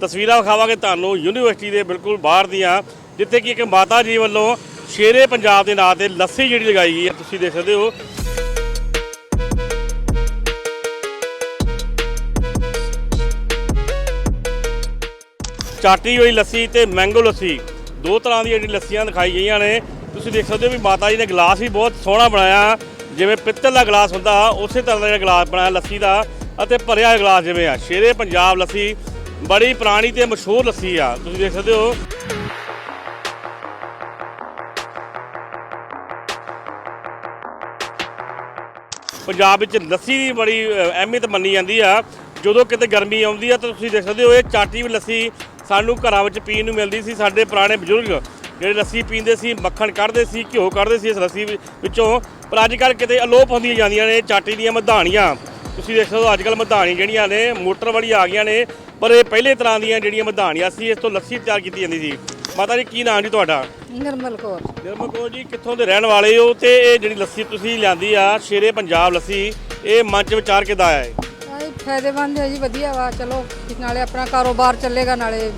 ਤਸਵੀਰਾਂ ਵਿਖਾਵਾਂਗੇ ਤੁਹਾਨੂੰ ਯੂਨੀਵਰਸਿਟੀ ਦੇ ਬਿਲਕੁਲ ਬਾਹਰ ਦੀਆਂ, ਜਿੱਥੇ ਕਿ ਇੱਕ ਮਾਤਾ ਜੀ ਵੱਲੋਂ ਸ਼ੇਰੇ ਪੰਜਾਬ ਦੇ ਨਾਂ ਤੇ ਲੱਸੀ ਜਿਹੜੀ ਲਗਾਈ ਗਈ ਹੈ, ਤੁਸੀਂ ਦੇਖ ਸਕਦੇ ਹੋ। ਚਾਟੀ ਹੋਈ ਲੱਸੀ ਤੇ ਮੈਂਗੋ ਲੱਸੀ, ਦੋ ਤਰ੍ਹਾਂ ਦੀਆਂ ਜਿਹੜੀ ਲੱਸੀਆਂ ਦਿਖਾਈ ਗਈਆਂ ਨੇ। ਤੁਸੀਂ ਦੇਖ ਸਕਦੇ ਹੋ ਵੀ ਮਾਤਾ ਜੀ ਨੇ ਗਲਾਸ ਵੀ ਬਹੁਤ ਸੋਹਣਾ ਬਣਾਇਆ, ਜਿਵੇਂ ਪਿੱਤਲ ਦਾ ਗਲਾਸ ਹੁੰਦਾ, ਉਸੇ ਤਰ੍ਹਾਂ ਦਾ ਜਿਹੜਾ ਗਲਾਸ ਬਣਾਇਆ ਲੱਸੀ ਦਾ, ਅਤੇ ਭਰਿਆ ਗਲਾਸ ਜਿਵੇਂ ਆ। ਸ਼ੇਰੇ ਪੰਜਾਬ ਲੱਸੀ ਬੜੀ ਪੁਰਾਣੀ ਤੇ ਮਸ਼ਹੂਰ ਲੱਸੀ ਆ, ਤੁਸੀਂ ਦੇਖ ਸਕਦੇ ਹੋ। ਪੰਜਾਬ ਵਿੱਚ ਲੱਸੀ ਦੀ ਬੜੀ ਅਹਿਮੀਅਤ ਮੰਨੀ ਜਾਂਦੀ ਆ। ਜਦੋਂ ਕਿਤੇ ਗਰਮੀ ਆਉਂਦੀ ਆ, ਤਾਂ ਤੁਸੀਂ ਦੇਖ ਸਕਦੇ ਹੋ, ਇਹ ਚਾਟੀ ਵੀ ਲੱਸੀ ਸਾਨੂੰ ਘਰਾਂ ਵਿੱਚ ਪੀਣ ਨੂੰ ਮਿਲਦੀ ਸੀ। ਸਾਡੇ ਪੁਰਾਣੇ ਬਜ਼ੁਰਗ ਜਿਹੜੇ ਲੱਸੀ ਪੀਂਦੇ ਸੀ, ਮੱਖਣ ਕੱਢਦੇ ਸੀ, ਘਿਓ ਕੱਢਦੇ ਸੀ ਇਸ ਲੱਸੀ ਵਿੱਚੋਂ ਪਰ ਅੱਜ ਕੱਲ੍ਹ ਕਿਤੇ ਅਲੋਪ ਹੁੰਦੀਆਂ ਜਾਂਦੀਆਂ ਨੇ ਚਾਟੀ ਦੀਆਂ ਮਧਾਣੀਆਂ। ਤੁਸੀਂ ਦੇਖ ਸਕਦੇ ਹੋ ਅੱਜ ਕੱਲ੍ਹ ਮਧਾਣੀ ਜਿਹੜੀਆਂ ਨੇ ਮੋਟਰ ਵਾਲੀ ਆ ਗਈਆਂ ਨੇ ਪਰ ਇਹ ਪਹਿਲੇ ਤਰ੍ਹਾਂ ਦੀਆਂ ਜਿਹੜੀਆਂ ਮਧਾਣੀਆਂ ਸੀ ਇਸ ਤੋਂ ਲੱਸੀ ਤਿਆਰ ਕੀਤੀ ਜਾਂਦੀ ਸੀ। ਮਾਤਾ ਜੀ ਕੀ ਨਾਮ ਜੀ ਤੁਹਾਡਾ? ਨਿਰਮਲ ਕੌਰ। ਨਿਰਮਲ ਕੌਰ ਜੀ ਕਿੱਥੋਂ ਦੇ ਰਹਿਣ ਵਾਲੇ ਹੋ ਤੇ ਇਹ ਜਿਹੜੀ ਲੱਸੀ ਤੁਸੀਂ ਲਿਆਂਦੀ ਆ ਸ਼ੇਰੇ ਪੰਜਾਬ ਲੱਸੀ ਇਹ ਮੰਚ ਵਿਚਾਰ ਕਿੱਦਾਂ ਆਇਆ ਹੈ ਆਈ ਫਾਇਦੇਮੰਦ ਹੈ ਜੀ ਵਧੀਆ ਵਾ ਚਲੋ ਨਾਲੇ ਆਪਣਾ ਕਾਰੋਬਾਰ ਚੱਲੇਗਾ ਨਾਲੇ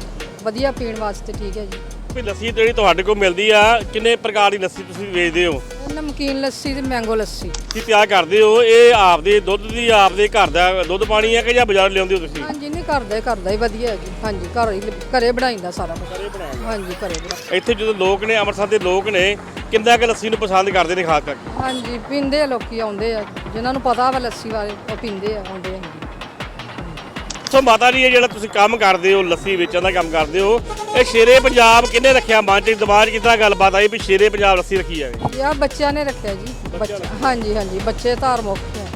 ਵਧੀਆ ਪੀਣ ਵਾਸਤੇ ਠੀਕ ਹੈ ਜੀ। ਵੀ ਲੱਸੀ ਜਿਹੜੀ ਤੁਹਾਡੇ ਕੋਲ ਮਿਲਦੀ ਆ ਕਿੰਨੇ ਪ੍ਰਕਾਰ ਦੀ ਲੱਸੀ ਤੁਸੀਂ ਵੇਚਦੇ ਹੋ? ਨਮਕੀਨ ਲੱਸੀ ਤੇ ਮੈਂਗੋ ਲੱਸੀ। ਕੀ ਤਿਆਰ ਕਰਦੇ ਹੋ? ਇਹ ਆਪਦੇ ਦੁੱਧ ਦੀ ਆਪਦੇ ਘਰ ਦਾ ਦੁੱਧ ਪਾਣੀ ਹੈ ਕਿ ਜਾਂ ਬਾਜ਼ਾਰ ਲਿਆਉਂਦੇ ਹੋ ਤੁਸੀਂ? ਹਾਂਜੀ ਨਹੀਂ ਘਰ ਦਾ ਹੀ ਘਰ ਦਾ ਹੀ ਵਧੀਆ ਹੈ ਜੀ। ਹਾਂਜੀ ਘਰ ਹੀ ਘਰੇ ਬਣਾਈਦਾ ਸਾਰਾ ਕੁਝ ਹਾਂਜੀ ਘਰੇ ਬਣਾ ਇੱਥੇ ਜਦੋਂ ਲੋਕ ਨੇ ਅੰਮ੍ਰਿਤਸਰ ਦੇ ਲੋਕ ਨੇ ਕਿੰਦਾ ਕਿ ਲੱਸੀ ਨੂੰ ਪਸੰਦ ਕਰਦੇ ਨੇ ਖਾਸ ਕਰਕੇ? ਹਾਂਜੀ ਪੀਂਦੇ ਆ ਲੋਕੀ ਆਉਂਦੇ ਆ। ਜਿਨ੍ਹਾਂ ਨੂੰ ਪਤਾ ਵਾ ਲੱਸੀ ਬਾਰੇ ਉਹ ਪੀਂਦੇ ਆ ਆਉਂਦੇ ਆ। ਸੋ ਮਾਤਾ ਜੀ ਇਹ ਜਿਹੜਾ ਤੁਸੀਂ ਕੰਮ ਕਰਦੇ ਹੋ ਲੱਸੀ ਵੇਚਣ ਦਾ ਕੰਮ ਕਰਦੇ ਹੋ ਇਹ ਸ਼ੇਰੇ ਪੰਜਾਬ ਕਿਹਨੇ ਰੱਖਿਆ? ਮਨ ਚ ਦਿਮਾਗ ਕਿੱਦਾਂ ਗੱਲਬਾਤ ਆਈ ਵੀ ਸ਼ੇਰੇ ਪੰਜਾਬ ਲੱਸੀ ਰੱਖੀ ਜਾਵੇ? ਇਹ ਆ ਬੱਚਿਆਂ ਨੇ ਰੱਖਿਆ ਜੀ। ਬੱਚੇ ਹਾਂਜੀ ਹਾਂਜੀ ਬੱਚੇ ਧਾਰਮਿਕ ਹੈ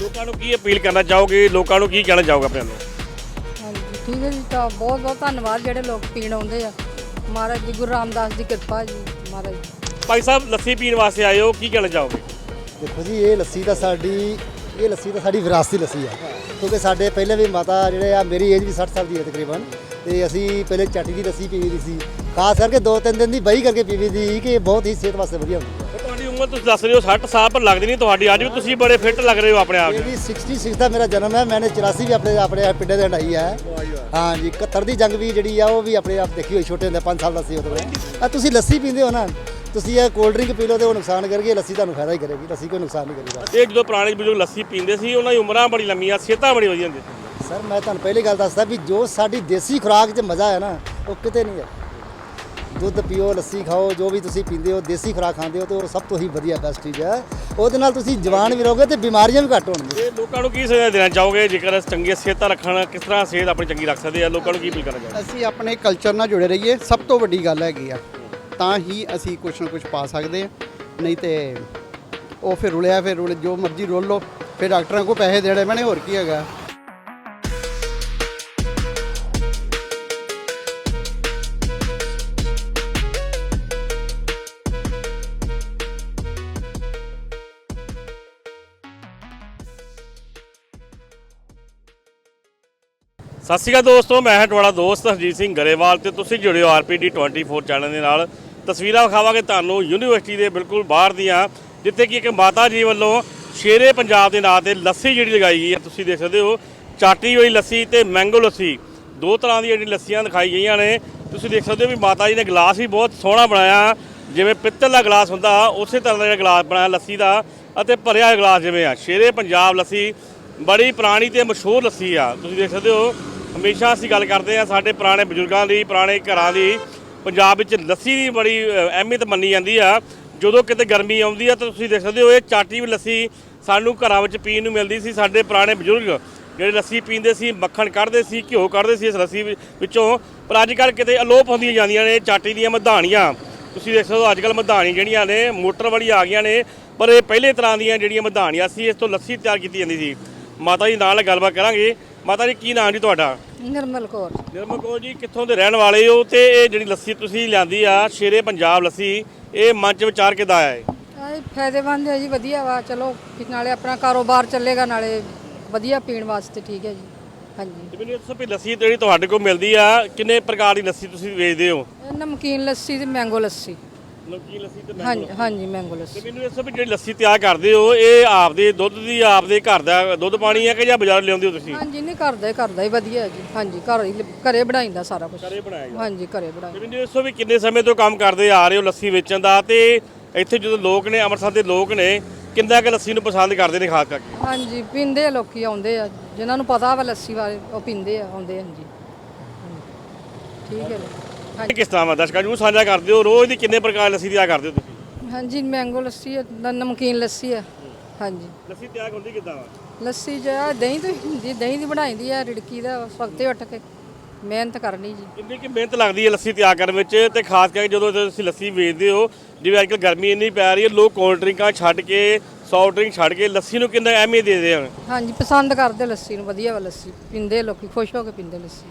ਲੋਕਾਂ ਨੂੰ ਕੀ ਅਪੀਲ ਕਰਨਾ ਚਾਹੋਗੇ? ਲੋਕਾਂ ਨੂੰ ਕੀ ਕਹਿਣਾ ਚਾਹੋਗੇ ਆਪਣੇ ਨੂੰ ਹਾਂਜੀ ਠੀਕ ਹੈ ਜੀ ਤਾਂ ਬਹੁਤ ਬਹੁਤ ਧੰਨਵਾਦ ਜਿਹੜੇ ਲੋਕ ਪੀਣ ਆਉਂਦੇ ਆ। ਮਹਾਰਾਜ ਜੀ ਗੁਰੂ ਰਾਮਦਾਸ ਦੀ ਕਿਰਪਾ ਜੀ ਮਹਾਰਾਜ ਭਾਈ ਸਾਹਿਬ ਲੱਸੀ ਪੀਣ ਵਾਸਤੇ ਆਏ ਹੋ ਕੀ ਕਹਿਣਾ ਚਾਹੋਗੇ? ਦੇਖੋ ਜੀ ਇਹ ਲੱਸੀ ਤਾਂ ਸਾਡੀ ਇਹ ਲੱਸੀ ਤਾਂ ਸਾਡੀ ਵਿਰਾਸਤੀ ਲੱਸੀ ਆ। ਕਿਉਂਕਿ ਸਾਡੇ ਪਹਿਲੇ ਵੀ ਮਾਤਾ ਜਿਹੜੇ ਆ ਮੇਰੀ ਏਜ ਵੀ 60 ਸਾਲ ਦੀ ਹੈ ਤਕਰੀਬਨ। ਤੇ ਅਸੀਂ ਪਹਿਲੇ ਚਾਟੀ ਦੀ ਲੱਸੀ ਪੀਵੀ ਦੀ ਸੀ। ਖਾਸ ਕਰਕੇ ਦੋ ਤਿੰਨ ਦਿਨ ਦੀ ਬਈ ਕਰਕੇ ਪੀਵੀ ਦੀ ਕਿ ਬਹੁਤ ਹੀ ਸਿਹਤ ਵਾਸਤੇ ਵਧੀਆ ਹੁੰਦੀ ਹੈ ਤੁਹਾਡੀ ਉਮਰ ਤੁਸੀਂ ਦੱਸ ਰਹੇ ਹੋ 60 ਸਾਲ ਪਰ ਲੱਗਦੀ ਨਹੀਂ ਤੁਹਾਡੀ। ਅੱਜ ਵੀ ਤੁਸੀਂ ਬੜੇ ਫਿੱਟ ਲੱਗ ਰਹੇ ਹੋ ਆਪਣੇ ਆਪ ਵੀ 66 ਦਾ ਮੇਰਾ ਜਨਮ ਹੈ। ਮੈंने 84 ਵੀ ਆਪਣੇ ਆਪਣੇ ਪਿੰਡੇ ਦੇ ਹੰਡਾਈ ਹੈ। ਹਾਂ ਜੀ 71 ਦੀ ਜੰਗ ਵੀ ਜਿਹੜੀ ਆ ਉਹ ਵੀ ਆਪਣੇ ਆਪ ਦੇਖੀ ਹੋਈ ਛੋਟੇ ਹੁੰਦੇ 5 ਸਾਲ ਦਾ ਸੀ ਉਦੋਂ। ਤੁਸੀਂ ਲੱਸੀ ਪੀਂਦੇ ਹੋ ਨਾ? ਤੁਸੀਂ ਇਹ ਕੋਲਡ ਡਰਿੰਕ ਪੀ ਲਓ ਤੇ ਉਹ ਨੁਕਸਾਨ ਕਰੇਗੀ ਲੱਸੀ ਤੁਹਾਨੂੰ ਫਾਇਦਾ ਹੀ ਕਰੇਗੀ ਲੱਸੀ ਕੋਈ ਨੁਕਸਾਨ ਨਹੀਂ ਕਰੇਗੀ ਇਹ ਜਦੋਂ ਪੁਰਾਣੇ ਬਜ਼ੁਰਗ ਲੱਸੀ ਪੀਂਦੇ ਸੀ ਉਹਨਾਂ ਦੀ ਉਮਰਾਂ ਬੜੀ ਲੰਮੀਆਂ ਸਿਹਤਾਂ ਬੜੀ ਵਧੀਆ ਹੁੰਦੀਆਂ ਸੀ। ਸਰ ਮੈਂ ਤੁਹਾਨੂੰ ਪਹਿਲੀ ਗੱਲ ਦੱਸਦਾ ਵੀ ਜੋ ਸਾਡੀ ਦੇਸੀ ਖੁਰਾਕ 'ਚ ਮਜ਼ਾ ਹੈ ਨਾ ਉਹ ਕਿਤੇ ਨਹੀਂ ਹੈ। ਦੁੱਧ ਪੀਓ ਲੱਸੀ ਖਾਓ ਜੋ ਵੀ ਤੁਸੀਂ ਪੀਂਦੇ ਹੋ ਦੇਸੀ ਖੁਰਾਕ ਖਾਂਦੇ ਹੋ ਤੇ ਉਹ ਸਭ ਤੋਂ ਹੀ ਵਧੀਆ ਬੈਸਟ ਚੀਜ਼ ਹੈ। ਉਹਦੇ ਨਾਲ ਤੁਸੀਂ ਜਵਾਨ ਵੀ ਰਹੋਗੇ ਤੇ ਬਿਮਾਰੀਆਂ ਵੀ ਘੱਟ ਹੋਣਗੀਆਂ। ਇਹ ਲੋਕਾਂ ਨੂੰ ਕੀ ਸੁਝਾਅ ਦੇਣਾ ਚਾਹੋਗੇ? ਜੇਕਰ ਚੰਗੀਆਂ ਸਿਹਤਾਂ ਰੱਖਣ ਕਿਸ ਤਰ੍ਹਾਂ ਸਿਹਤ ਆਪਣੀ ਚੰਗੀ ਰੱਖ ਸਕਦੇ ਆ? ਲੋਕਾਂ ਨੂੰ ਕੀ ਅਪੀਲ ਕਰਨਾ ਚਾਹੋਗੇ? ਅਸੀਂ ਆਪਣੇ ਕਲਚਰ ਨਾਲ ਜੁੜੇ ਰਹੀਏ ਸਭ ਤੋਂ ਵੱਡੀ ਗੱਲ ਹੈਗੀ ਆ। ਤਾਂ ਹੀ ਅਸੀਂ ਕੁਛ ਨਾ ਕੁਛ ਪਾ ਸਕਦੇ ਆ ਨਹੀਂ ਤੇ ਉਹ ਫਿਰ ਰੁਲਿਆ, ਫਿਰ ਰੁਲ, ਜੋ ਮਰਜ਼ੀ ਰੁਲ ਲਓ, ਫਿਰ ਡਾਕਟਰਾਂ ਕੋ ਪੈਸੇ ਦੇਣੇ ਮੈਨੇ ਹੋਰ ਕੀ ਹੈਗਾ? ਸਤਿ ਸ਼੍ਰੀ ਅਕਾਲ ਦੋਸਤੋ, ਮੈਂ ਹਾਂ ਤੁਹਾਡਾ ਦੋਸਤ ਹਰਜੀਤ ਸਿੰਘ ਗਰੇਵਾਲ ਤੇ ਤੁਸੀਂ ਜੁੜੇ ਹੋ ਆਰਪੀਡੀ 24 ਚੈਨਲ ਦੇ ਨਾਲ। ਤਸਵੀਰਾਂ ਵਿਖਾਵਾਂਗੇ ਤੁਹਾਨੂੰ ਯੂਨੀਵਰਸਿਟੀ ਦੇ ਬਿਲਕੁਲ ਬਾਹਰ ਦੀਆਂ, ਜਿੱਥੇ ਕਿ ਇੱਕ ਮਾਤਾ ਜੀ ਵੱਲੋਂ ਸ਼ੇਰੇ ਪੰਜਾਬ ਦੇ ਨਾਂ ਤੇ ਲੱਸੀ ਜਿਹੜੀ ਲਗਾਈ ਗਈ ਹੈ। ਤੁਸੀਂ ਦੇਖ ਸਕਦੇ ਹੋ, ਚਾਟੀ ਹੋਈ ਲੱਸੀ ਤੇ ਮੈਂਗੋ ਲੱਸੀ, ਦੋ ਤਰ੍ਹਾਂ ਦੀਆਂ ਜਿਹੜੀ ਲੱਸੀਆਂ ਦਿਖਾਈ ਗਈਆਂ ਨੇ। ਤੁਸੀਂ ਦੇਖ ਸਕਦੇ ਹੋ ਵੀ ਮਾਤਾ ਜੀ ਨੇ ਗਲਾਸ ਵੀ ਬਹੁਤ ਸੋਹਣਾ ਬਣਾਇਆ, ਜਿਵੇਂ ਪਿੱਤਲ ਦਾ ਗਲਾਸ ਹੁੰਦਾ, ਉਸੇ ਤਰ੍ਹਾਂ ਦਾ ਜਿਹੜਾ ਗਲਾਸ ਬਣਾਇਆ ਲੱਸੀ ਦਾ, ਅਤੇ ਭਰਿਆ ਹੋਇਆ ਗਲਾਸ ਜਿਵੇਂ ਆ। ਸ਼ੇਰੇ ਪੰਜਾਬ ਲੱਸੀ, ਬੜੀ ਪੁਰਾਣੀ ਤੇ ਮਸ਼ਹੂਰ ਲੱਸੀ ਆ। ਤੁਸੀਂ ਦੇਖ ਸਕਦੇ ਹੋ, ਹਮੇਸ਼ਾ ਅਸੀਂ ਗੱਲ ਕਰਦੇ ਆ ਸਾਡੇ ਪੁਰਾਣੇ ਬਜ਼ੁਰਗਾਂ ਦੀ, ਪੁਰਾਣੇ ਘਰਾਂ ਦੀ ਪੰਜਾਬ ਵਿੱਚ ਲੱਸੀ ਦੀ ਬੜੀ ਅਹਿਮੀਅਤ ਮੰਨੀ ਜਾਂਦੀ ਆ। ਜਦੋਂ ਕਿਤੇ ਗਰਮੀ ਆਉਂਦੀ ਆ ਤਾਂ ਤੁਸੀਂ ਦੇਖ ਸਕਦੇ ਹੋ, ਇਹ ਚਾਟੀ ਵੀ ਲੱਸੀ ਸਾਨੂੰ ਘਰਾਂ ਵਿੱਚ ਪੀਣ ਨੂੰ ਮਿਲਦੀ ਸੀ। ਸਾਡੇ ਪੁਰਾਣੇ ਬਜ਼ੁਰਗ ਜਿਹੜੇ ਲੱਸੀ ਪੀਂਦੇ ਸੀ, ਮੱਖਣ ਕੱਢਦੇ ਸੀ, ਘਿਓ ਕੱਢਦੇ ਸੀ ਇਸ ਲੱਸੀ ਵਿੱਚੋਂ। ਪਰ ਅੱਜ ਕੱਲ੍ਹ ਕਿਤੇ ਅਲੋਪ ਹੁੰਦੀਆਂ ਜਾਂਦੀਆਂ ਨੇ ਚਾਟੀ ਦੀਆਂ ਮਧਾਣੀਆਂ। ਤੁਸੀਂ ਦੇਖ ਸਕਦੇ ਹੋ, ਅੱਜ ਕੱਲ੍ਹ ਮਧਾਣੀ ਜਿਹੜੀਆਂ ਨੇ, ਮੋਟਰ ਵਾਲੀ ਆ ਗਈਆਂ ਨੇ, ਪਰ ਇਹ ਪਹਿਲੇ ਤਰ੍ਹਾਂ ਦੀਆਂ ਜਿਹੜੀਆਂ ਮਧਾਣੀਆਂ ਸੀ, ਇਸ ਤੋਂ ਲੱਸੀ ਤਿਆਰ ਕੀਤੀ ਜਾਂਦੀ ਸੀ। ਮਾਤਾ ਜੀ ਨਾਲ ਗੱਲਬਾਤ ਕਰਾਂਗੇ। ਮਾਤਾ ਜੀ, ਕੀ ਨਾਮ ਜੀ ਤੁਹਾਡਾ? ਨਿਰਮਲ ਕੌਰ। ਨਿਰਮਲ ਕੌਰ ਜੀ ਕਿੱਥੋਂ ਦੇ ਰਹਿਣ ਵਾਲੇ ਹੋ ਤੇ ਇਹ ਜਿਹੜੀ ਲੱਸੀ ਤੁਸੀਂ ਲਿਆਂਦੀ ਆ ਸ਼ੇਰੇ ਪੰਜਾਬ ਲੱਸੀ ਇਹ ਮਨ ਚ ਵਿਚਾਰ ਕਿੱਦਾਂ ਆਇਆ ਹੈ ਆਈ ਫਾਇਦੇਮੰਦ ਹੈ ਜੀ ਵਧੀਆ ਵਾ ਚਲੋ ਨਾਲੇ ਆਪਣਾ ਕਾਰੋਬਾਰ ਚੱਲੇਗਾ ਨਾਲੇ ਵਧੀਆ ਪੀਣ ਵਾਸਤੇ ਠੀਕ ਹੈ ਜੀ। ਹਾਂਜੀ। ਤੇ ਮੈਨੂੰ ਇਹ ਦੱਸੋ ਵੀ ਲੱਸੀ ਜਿਹੜੀ ਤੁਹਾਡੇ ਕੋਲ ਮਿਲਦੀ ਆ ਕਿੰਨੇ ਪ੍ਰਕਾਰ ਦੀ ਲੱਸੀ ਤੁਸੀਂ ਵੇਚਦੇ ਹੋ? ਇਹ ਨਮਕੀਨ ਲੱਸੀ ਤੇ ਮੈਂਗੋ ਲੱਸੀ। ਨਮਕੀਨ ਲੱਸੀ ਤੇ mango ਹਾਂਜੀ ਲੱਸੀ। ਹਾਂਜੀ ਮੈਂਗੋ ਤੇ ਲੱਸੀ ਮੈਨੂੰ ਦੱਸੋ ਵੀ ਜਿਹੜੀ ਲੱਸੀ ਤਿਆਰ ਕਰਦੇ ਹੋ ਇਹ ਆਪਦੇ ਦੁੱਧ ਦੀ ਆਪਦੇ ਘਰ ਦਾ ਦੁੱਧ ਪਾਣੀ ਹੈ ਕਿ ਜਾਂ ਬਾਜ਼ਾਰ ਲਿਆਉਂਦੇ ਹੋ ਤੁਸੀਂ? ਹਾਂਜੀ ਨਹੀਂ ਕਰਦਾ ਹੀ ਕਰਦਾ ਹੀ ਵਧੀਆ ਜੀ। ਹਾਂਜੀ ਘਰ ਹੀ ਲ- ਘਰੇ ਬਣਾਈਦਾ ਸਾਰਾ ਕੁਝ ਘਰੇ ਬਣਾਇਆ ਜਾਂਦਾ। ਹਾਂਜੀ ਘਰੇ ਤੇ ਬਣਾਈ ਮੈਨੂੰ ਦੱਸੋ ਵੀ ਕਿੰਨੇ ਸਮੇਂ ਤੋਂ ਕੰਮ ਕਰਦੇ ਆ ਰਹੇ ਹੋ ਲੱਸੀ ਵੇਚਣ ਦਾ? ਤੇ ਇੱਥੇ ਜਦੋਂ ਲੋਕ ਨੇ ਅੰਮ੍ਰਿਤਸਰ ਦੇ ਲੋਕ ਨੇ ਕਿੰਦਾ ਕਿ ਲੱਸੀ ਨੂੰ ਪਸੰਦ ਕਰਦੇ ਨੇ ਖਾਸ ਕਰਕੇ? ਹਾਂਜੀ ਪੀਂਦੇ ਆ ਲੋਕੀ ਆਉਂਦੇ ਆ। ਜਿਨ੍ਹਾਂ ਨੂੰ ਪਤਾ ਵਾ ਲੱਸੀ ਬਾਰੇ ਉਹ ਪੀਂਦੇ ਆ ਆਉਂਦੇ ਆ ਹਾਂਜੀ। ਹਾਂਜੀ। ਠੀਕ ਹੈ ਜੀ। ਕਿਸ ਤਰ੍ਹਾਂ ਵਾ? ਦਰਸ਼ਕਾਂ ਨੂੰ ਸਾਂਝਾ ਕਰਦੇ ਹੋ ਰੋਜ਼ ਦੀ ਕਿੰਨੇ ਪ੍ਰਕਾਰ ਲੱਸੀ ਤਿਆਰ ਕਰਦੇ ਹੋ ਤੁਸੀਂ? ਹਾਂਜੀ ਮੈਂਗੋ ਲੱਸੀ ਆ ਨ- ਨਮਕੀਨ ਲੱਸੀ ਆ ਹਾਂਜੀ। ਲੱਸੀ ਤਿਆਰ ਹੁੰਦੀ ਕਿੱਦਾਂ ਵਾ? ਲੱਸੀ ਜਿਹੜਾ ਦਹੀਂ ਤੋਂ ਹੀ ਹੁੰਦੀ ਦਹੀਂ ਦੀ ਬਣਾਈਦੀ ਆ ਰਿੜਕੀ ਦਾ ਸਖਤੇ ਉੱਠ ਕੇ। ਮਿਹਨਤ ਕਰਨੀ ਜੀ। ਕਿੰਨੀ ਕਿ ਮਿਹਨਤ ਲੱਗਦੀ ਹੈ ਲੱਸੀ ਤਿਆਰ ਕਰਨ ਵਿੱਚ? ਤੇ ਖਾਸ ਕਰਕੇ ਜਦੋਂ ਤੁਸੀਂ ਲੱਸੀ ਵੇਚਦੇ ਹੋ ਜਿਵੇਂ ਅੱਜਕੱਲ ਗਰਮੀ ਇੰਨੀ ਪੈ ਰਹੀ ਹੈ ਲੋਕ ਕੋਲਡ ਡਰਿੰਕਾਂ ਛੱਡ ਕੇ ਸੌਫਟ ਡਰਿੰਕ ਛੱਡ ਕੇ ਲੱਸੀ ਨੂੰ ਕਿੰਨਾ ਅਹਿਮੀਅਤ ਦੇ ਰਹੇ ਹਨ? ਹਾਂਜੀ ਪਸੰਦ ਕਰਦੇ ਲੱਸੀ ਨੂੰ ਵਧੀਆ ਵਾ ਲੱਸੀ। ਪੀਂਦੇ ਲੋਕੀ ਖੁਸ਼ ਹੋ ਕੇ ਪੀਂਦੇ ਲੱਸੀ।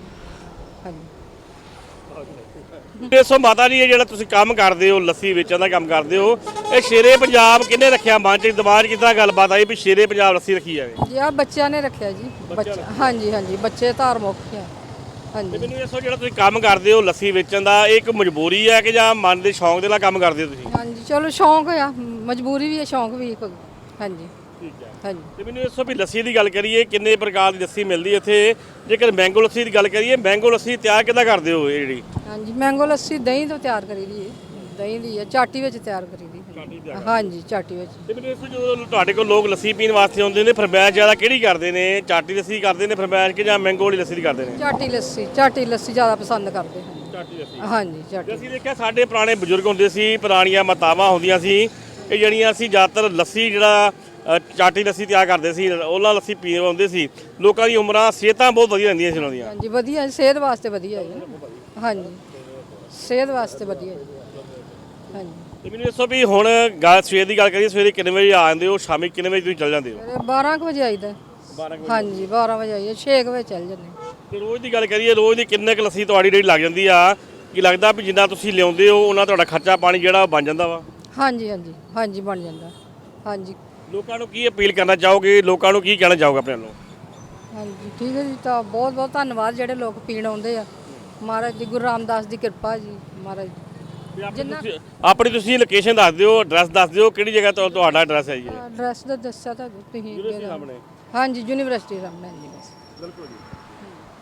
ਦੇਖੋ ਮਾਤਾ ਜੀ ਇਹ ਜਿਹੜਾ ਤੁਸੀਂ ਕੰਮ ਕਰਦੇ ਹੋ ਲੱਸੀ ਵੇਚਣ ਦਾ ਕੰਮ ਕਰਦੇ ਹੋ ਇਹ ਸ਼ੇਰੇ ਪੰਜਾਬ ਕਿੰਨੇ ਰੱਖਿਆ? ਮਨ ਚ ਦਿਮਾਗ 'ਚ ਕਿੱਦਾਂ ਗੱਲਬਾਤ ਆਈ ਵੀ ਸ਼ੇਰੇ ਪੰਜਾਬ ਲੱਸੀ ਰੱਖੀ ਜਾਵੇ? ਜੀ ਆ ਬੱਚਿਆਂ ਨੇ ਰੱਖਿਆ ਜੀ। ਬੱਚਾ ਹਾਂਜੀ ਹਾਂਜੀ ਬੱਚੇ ਧਾਰਮੁਖ ਆ। ਤੇ ਹਾਂਜੀ ਮੈਨੂੰ ਦੱਸੋ ਜਿਹੜਾ ਤੁਸੀਂ ਕੰਮ ਕਰਦੇ ਹੋ ਲੱਸੀ ਵੇਚਣ ਦਾ ਇਹ ਇੱਕ ਮਜਬੂਰੀ ਹੈ ਕਿ ਜਾਂ ਮਨ ਦੇ ਸ਼ੌਂਕ ਦੇ ਨਾਲ ਕੰਮ ਕਰਦੇ ਹੋ ਤੁਸੀਂ? ਹਾਂਜੀ ਚਲੋ ਸ਼ੌਂਕ ਆ ਮਜਬੂਰੀ ਵੀ ਹੈ ਸ਼ੌਂਕ ਵੀ ਹਾਂਜੀ। ਹਾਂਜੀ। ਤੇ ਮੈਨੂੰ ਦੱਸੋ ਵੀ ਲੱਸੀ ਦੀ ਗੱਲ ਕਰੀਏ ਕਿੰਨੇ ਪ੍ਰਕਾਰ ਦੀ ਲੱਸੀ ਮਿਲਦੀ ਹੈ ਇੱਥੇ? ਜੇਕਰ ਮੈਂਗੋ ਲੱਸੀ ਦੀ ਗੱਲ ਕਰੀਏ ਮੈਂਗੋ ਲੱਸੀ ਤਿਆਰ ਕਿੱਦਾਂ ਕਰਦੇ ਹੋ ਇਹ ਜਿਹੜੀ? ਹਾਂਜੀ ਮੈਂਗੋ ਲੱਸੀ ਦਹੀਂ ਤੋਂ ਤਿਆਰ ਕਰੀ ਦੀ ਹੈ ਦਹੀਂ ਦੀ ਹੈ ਚਾਟੀ ਵਿੱਚ ਤਿਆਰ ਕਰੀ ਦੀ। ਚਾਟੀ ਹੈ। ਹਾਂਜੀ ਚਾਟੀ ਵਿੱਚ। ਤੇ ਮੈਨੂੰ ਦੱਸੋ ਜਦੋਂ ਤੁਹਾਡੇ ਕੋਲ ਲੋਕ ਲੱਸੀ ਪੀਣ ਵਾਸਤੇ ਆਉਂਦੇ ਨੇ ਫਰਮਾਇਸ਼ ਜ਼ਿਆਦਾ ਕਿਹੜੀ ਕਰਦੇ ਨੇ? ਚਾਟੀ ਲੱਸੀ ਕਰਦੇ ਨੇ ਫਰਮਾਇਸ਼ ਕਿ ਜਾਂ ਮੈਂਗੋ ਵਾਲੀ ਲੱਸੀ ਦੀ ਕਰਦੇ ਨੇ? ਚਾਟੀ ਲੱਸੀ ਚਾਟੀ ਲੱਸੀ ਜ਼ਿਆਦਾ ਪਸੰਦ ਕਰਦੇ ਹਨ। ਚਾਟੀ ਲੱਸੀ। ਹਾਂਜੀ ਚਾਟੀ। ਅਸੀਂ ਦੇਖਿਆ ਸਾਡੇ ਪੁਰਾਣੇ ਬਜ਼ੁਰਗ ਹੁੰਦੇ ਸੀ ਪੁਰਾਣੀਆਂ ਮਾਤਾਵਾਂ ਹੁੰਦੀਆਂ ਸੀ ਇਹ ਜਿਹੜੀਆਂ ਅਸੀਂ ਜ਼ਿਆਦਾਤਰ ਲੱਸੀ ਜਿਹੜਾ ਚਾਟੀ ਲੱਸੀ ਤਿਆਰ ਕਰਦੇ ਸੀ ਉਹਨਾਂ ਲੱਸੀ ਪੀਣ ਆਉਂਦੇ ਸੀ। ਲੋਕਾਂ ਦੀ ਉਮਰਾਂ ਸਿਹਤਾਂ ਬਹੁਤ ਵਧੀਆ ਰਹਿੰਦੀਆਂ ਸੀ ਉਹਨਾਂ ਦੀਆਂ। ਹਾਂਜੀ ਵਧੀਆ ਸਿਹਤ ਵਾਸਤੇ ਵਧੀਆ ਜੀ। ਹਾਂਜੀ ਸਿਹਤ ਵਾਸਤੇ ਵਧੀਆ ਜੀ। ਹਾਂਜੀ। ਤੇ ਮੈਨੂੰ ਦੱਸੋ ਵੀ ਹੁਣ ਗੱਲ ਸਵੇਰ ਦੀ ਗੱਲ ਕਰੀਏ ਸਵੇਰੇ ਕਿੰਨੇ ਵਜੇ ਆ ਜਾਂਦੇ ਹੋ ਸ਼ਾਮੀ ਕਿੰਨੇ ਵਜੇ ਤੁਸੀਂ ਚੱਲ ਜਾਂਦੇ ਹੋ? ਸਵੇਰੇ 12 ਕੁ ਵਜੇ ਆਈਦਾ 12 ਹਾਂਜੀ 12 ਵਜੇ ਆਈਏ 6 ਵਜੇ ਚੱਲ ਜੰਨੇ ਤੇ ਰੋਜ਼ ਦੀ ਗੱਲ ਕਰੀਏ ਰੋਜ਼ ਦੀ ਕਿੰਨੇ ਕੁ ਲੱਸੀ ਤੁਹਾਡੀ ਜਿਹੜੀ ਲੱਗ ਜਾਂਦੀ ਆ ਕੀ ਲੱਗਦਾ ਵੀ ਜਿੰਨਾ ਤੁਸੀਂ ਲਿਆਉਂਦੇ ਹੋ ਉਹਨਾਂ ਤੁਹਾਡਾ ਖਰਚਾ ਪਾਣੀ ਜਿਹੜਾ ਉਹ ਬਣ ਜਾਂਦਾ ਵਾ? ਹਾਂਜੀ ਹਾਂਜੀ ਹਾਂਜੀ ਬਣ ਜਾਂਦਾ। ਹਾਂਜੀ ਲੋਕਾਂ ਨੂੰ ਕੀ ਅਪੀਲ ਕਰਨਾ ਚਾਹੋਗੇ? ਲੋਕਾਂ ਨੂੰ ਕੀ ਕਹਿਣਾ ਚਾਹੋਗੇ ਆਪਣੇ ਵੱਲੋਂ? ਹਾਂਜੀ ਠੀਕ ਹੈ ਜੀ ਤਾਂ ਬਹੁਤ ਬਹੁਤ ਧੰਨਵਾਦ ਜਿਹੜੇ ਲੋਕ ਪੀਣ ਆਉਂਦੇ ਆ। ਮਹਾਰਾਜ ਜੀ ਗੁਰੂ ਰਾਮਦਾਸ ਦੀ ਕਿਰਪਾ ਜੀ ਮਹਾਰਾਜ ਤੇ ਆਪਣੀ ਤੁਸੀਂ- ਆਪਣੀ ਤੁਸੀਂ ਲੋਕੇਸ਼ਨ ਦੱਸ ਦਿਓ ਐਡਰੈਸ ਦੱਸ ਦਿਓ ਕਿਹੜੀ ਜਗ੍ਹਾ ਤੋਂ ਤੁਹਾਡਾ ਐਡਰੈਸ ਹੈ ਜੀ ਇਹ? ਐਡਰੈਸ ਦਾ ਦੱਸਿਆ ਤਾਂ ਤੁਸੀਂ ਯੂਨੀਵਰਸਿਟੀ ਸਾਹਮਣੇ। ਹਾਂਜੀ ਯੂਨੀਵਰਸਿਟੀ ਸਾਹਮਣੇ ਜੀ ਬਸ। ਬਿਲਕੁਲ ਜੀ।